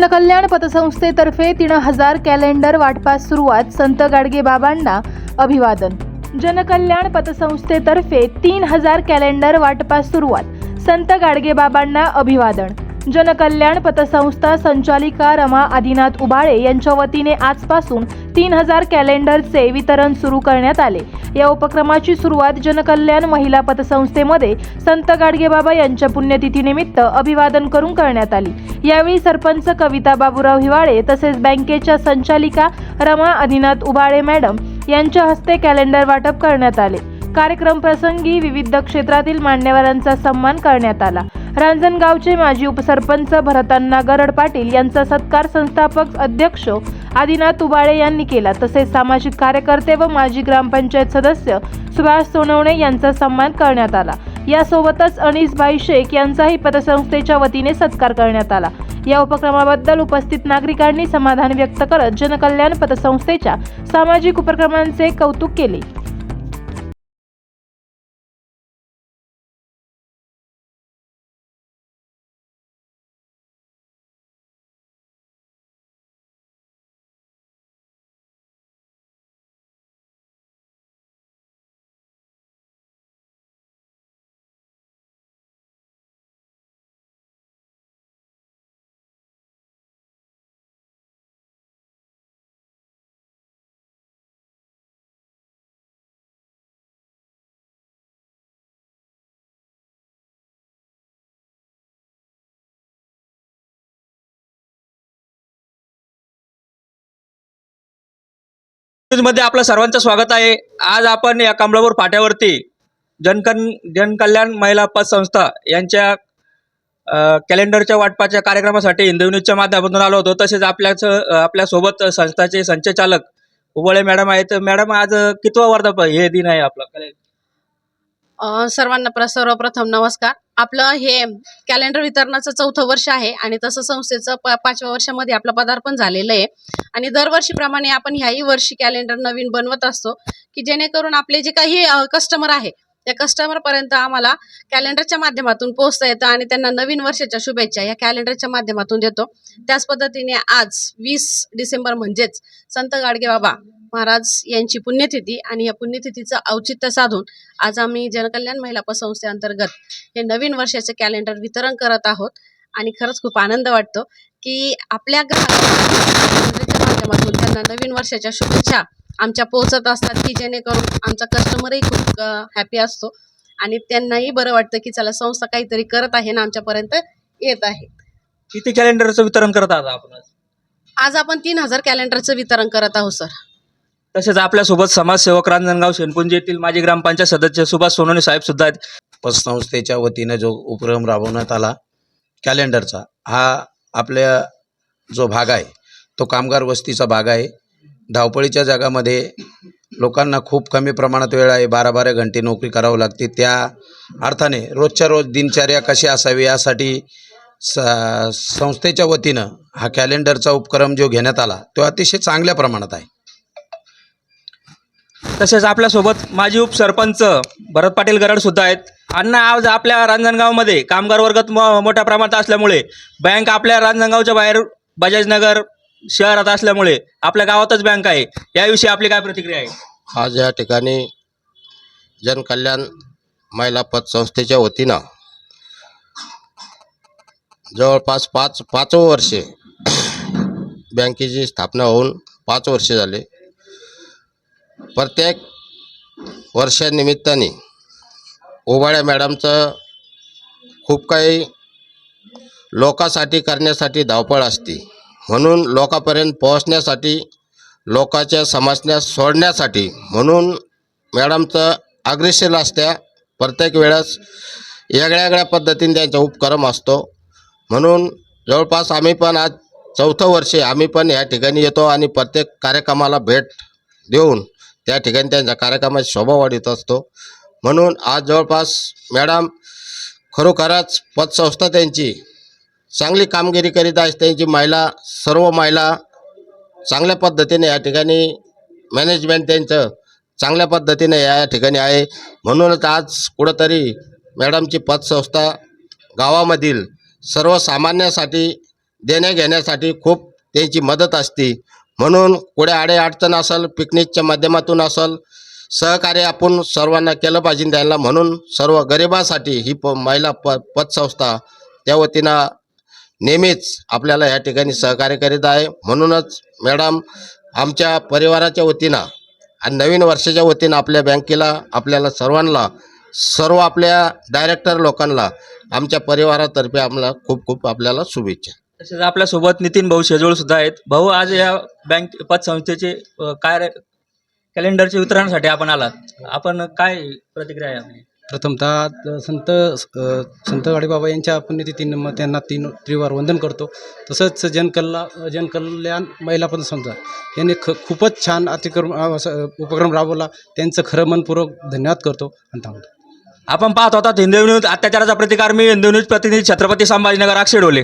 जनकल्याण पतसंस्थेतर्फे तीन हजार कॅलेंडर वाटपास सुरुवात संत गाडगे बाबांना अभिवादन. जनकल्याण पतसंस्थेतर्फे तीन हजार कॅलेंडर वाटपास सुरुवात संत गाडगे बाबांना अभिवादन. जनकल्याण पतसंस्था संचालिका रमा आदिनाथ उबाळे यांच्या वतीने आजपासून तीन हजार कॅलेंडरचे वितरण सुरू करण्यात आले. या उपक्रमाची सुरुवात जनकल्याण महिला पतसंस्थेमध्ये संत गाडगेबाबा यांच्या पुण्यतिथीनिमित्त अभिवादन करून करण्यात आली. यावेळी सरपंच कविता बाबूराव हिवाळे तसेच बँकेच्या संचालिका रमा अधिनाथ उबाळे मॅडम यांच्या हस्ते कॅलेंडर वाटप करण्यात आले. कार्यक्रम प्रसंगी विविध क्षेत्रातील मान्यवरांचा सन्मान करण्यात आला. रांजणगावचे माजी उपसरपंच भरतांना गरड पाटील यांचा सत्कार संस्थापक अध्यक्ष आदिनाथ उबाळे यांनी केला. तसेच सामाजिक कार्यकर्ते व माजी ग्रामपंचायत सदस्य सुभाष सोनवणे यांचा सन्मान करण्यात आला. यासोबतच अनिसबाई शेख यांचाही पतसंस्थेच्या वतीने सत्कार करण्यात आला. या उपक्रमाबद्दल उपस्थित नागरिकांनी समाधान व्यक्त करत जनकल्याण पतसंस्थेच्या सामाजिक उपक्रमांचे कौतुक केले. मध्ये आपलं सर्वांचं स्वागत आहे. आज आपण या कमळापूर फाट्यावरती जनकन जनकल्याण महिला पतसंस्था यांच्या कॅलेंडरच्या वाटपाच्या कार्यक्रमासाठी हिंदू न्यूजच्या माध्यमातून आलो होतो. तसेच आपल्याच आपल्यासोबत संस्थाचे संचालक उबळे मॅडम आहेत. मॅडम आज कितवा वर्धा हे दिन आहे आपलं? कॅलेंडर सर्वांना प्र सर्वप्रथम नमस्कार. आपलं हे कॅलेंडर वितरणाचं चौथं वर्ष आहे आणि तसं संस्थेचं प पाचव्या वर्षामध्ये आपलं पदार्पण झालेलं आहे. आणि दरवर्षीप्रमाणे आपण ह्याही वर्षी कॅलेंडर नवीन बनवत असतो की जेणेकरून आपले जे काही कस्टमर आहे त्या कस्टमरपर्यंत आम्हाला कॅलेंडरच्या माध्यमातून पोहोचता येतं आणि त्यांना नवीन वर्षाच्या शुभेच्छा या कॅलेंडरच्या माध्यमातून देतो. त्याच पद्धतीने आज वीस डिसेंबर म्हणजेच संत गाडगे बाबा महाराज यांची पुण्यतिथी आणि या पुण्यतिथीचं औचित्य साधून आज आम्ही जनकल्याण महिला पतसंस्थेअंतर्गत हे नवीन वर्षाचे कॅलेंडर वितरण करत आहोत. आणि खरंच खूप आनंद वाटतो की आपल्या ग्राहकांच्या माध्यमातून त्यांना नवीन वर्षाच्या शुभेच्छा आमच्या पोहोचत असतात की जेणेकरून आमचा कस्टमरही खूप हॅपी असतो. आणि त्यांनाही बरं वाटतं की चला संस्था काहीतरी करत आहे ना आमच्यापर्यंत येत आहे. किती कॅलेंडरचं वितरण करत आहात आपण आज? आज आपण तीन हजार कॅलेंडरचं वितरण करत आहोत सर. तसेच आपल्यासोबत समाजसेवक रांजणगाव शेणपुंजी येथील माजी ग्रामपंचायत सदस्य सुभाष सोनवणे साहेब सुद्धा आहेत. पतसंस्थेच्या वतीनं जो उपक्रम राबवण्यात आला कॅलेंडरचा हा आपल्या जो भाग आहे तो कामगार वस्तीचा भाग आहे. धावपळीच्या जगामध्ये लोकांना खूप कमी प्रमाणात वेळ आहे बारा बारा घंटे नोकरी करावी लागते. त्या अर्थाने रोजच्या रोज दिनचर्या कशी असावी यासाठी स संस्थेच्या वतीनं हा कॅलेंडरचा उपक्रम जो घेण्यात आला तो अतिशय चांगल्या प्रमाणात आहे. तसेच आपल्यासोबत माजी उपसरपंच भरत पाटील गरड सुद्धा आहेत. अण्णा आज आपल्या रांजणगावमध्ये कामगार वर्गात मो मोठ्या प्रमाणात असल्यामुळे बँक आपल्या रांजणगावच्या बाहेर बजाजनगर शहरात असल्यामुळे आपल्या गावातच बँक आहे. याविषयी आपली काय प्रतिक्रिया आहे? आज या ठिकाणी जनकल्याण महिला पतसंस्थेच्या वतीनं जवळपास पाच पाचवं वर्षे बँकेची स्थापना होऊन पाच वर्षे झाले. प्रत्येक वर्षानिमित्ताने ओबाळ्या मॅडमचं खूप काही लोकासाठी करण्यासाठी धावपळ असते. म्हणून लोकांपर्यंत पोहोचण्यासाठी लोकांच्या समस्या सोडण्यासाठी म्हणून मॅडमचं अग्रेशील असत्या प्रत्येक वेळेस वेगळ्या वेगळ्या पद्धतीने त्यांचा उपक्रम असतो. म्हणून जवळपास आम्ही पण आज चौथं वर्षे आम्ही पण या ठिकाणी येतो आणि प्रत्येक कार्यक्रमाला भेट देऊन त्या ठिकाणी त्यांच्या कार्यक्रमाची शोभा वाढीत असतो. म्हणून आज जवळपास मॅडम खरोखरच पतसंस्था त्यांची चांगली कामगिरी करीत आहे. त्यांची महिला सर्व महिला चांगल्या पद्धतीने या ठिकाणी मॅनेजमेंट त्यांचं चांगल्या पद्धतीने या ठिकाणी आहे. म्हणूनच आज कुठंतरी मॅडमची पतसंस्था गावामधील सर्वसामान्यासाठी देण्या घेण्यासाठी खूप त्यांची मदत असते. म्हणून कुठे आडे अडचण असेल पिकनिकच्या माध्यमातून असेल सहकार्य आपण सर्वांना केलं पाहिजे त्यांना. म्हणून सर्व गरिबासाठी ही प महिला प पतसंस्था त्या वतीनं नेहमीच आपल्याला या ठिकाणी सहकार्य करीत आहे. म्हणूनच मॅडम आमच्या परिवाराच्या वतीनं आणि नवीन वर्षाच्या वतीनं आपल्या बँकेला आपल्याला सर्वांना सर्व आपल्या डायरेक्टर लोकांना आमच्या परिवारातर्फे आम्हाला खूप खूप आपल्याला शुभेच्छा. तसेच आपल्यासोबत नितीन भाऊ शेजोळ सुद्धा आहेत. भाऊ आज या बँक पतसंस्थेचे अ, काय कॅलेंडरचे वितरणासाठी आपण आलात. आपण काय प्रतिक्रिया आहे आपली? प्रथमतः संत अ, संत गाडीबाबा यांच्या पुण्यतिथीनं मग त्यांना तीन त्रिवार वंदन करतो. तसंच जनकल्ला जनकल्याण महिला पतसंस्था यांनी ख खूपच छान अतिक्रम अ, असं उपक्रम राबवला. त्यांचं खरं मनपूर्वक धन्यवाद करतो. आणि थांबतो. आपण पाहत होता हिंदवी न्यूज अत्याचाराचा प्रतिकार मी हिंदवी न्यूज प्रतिनिधी छत्रपती संभाजीनगर अक्षय डोले.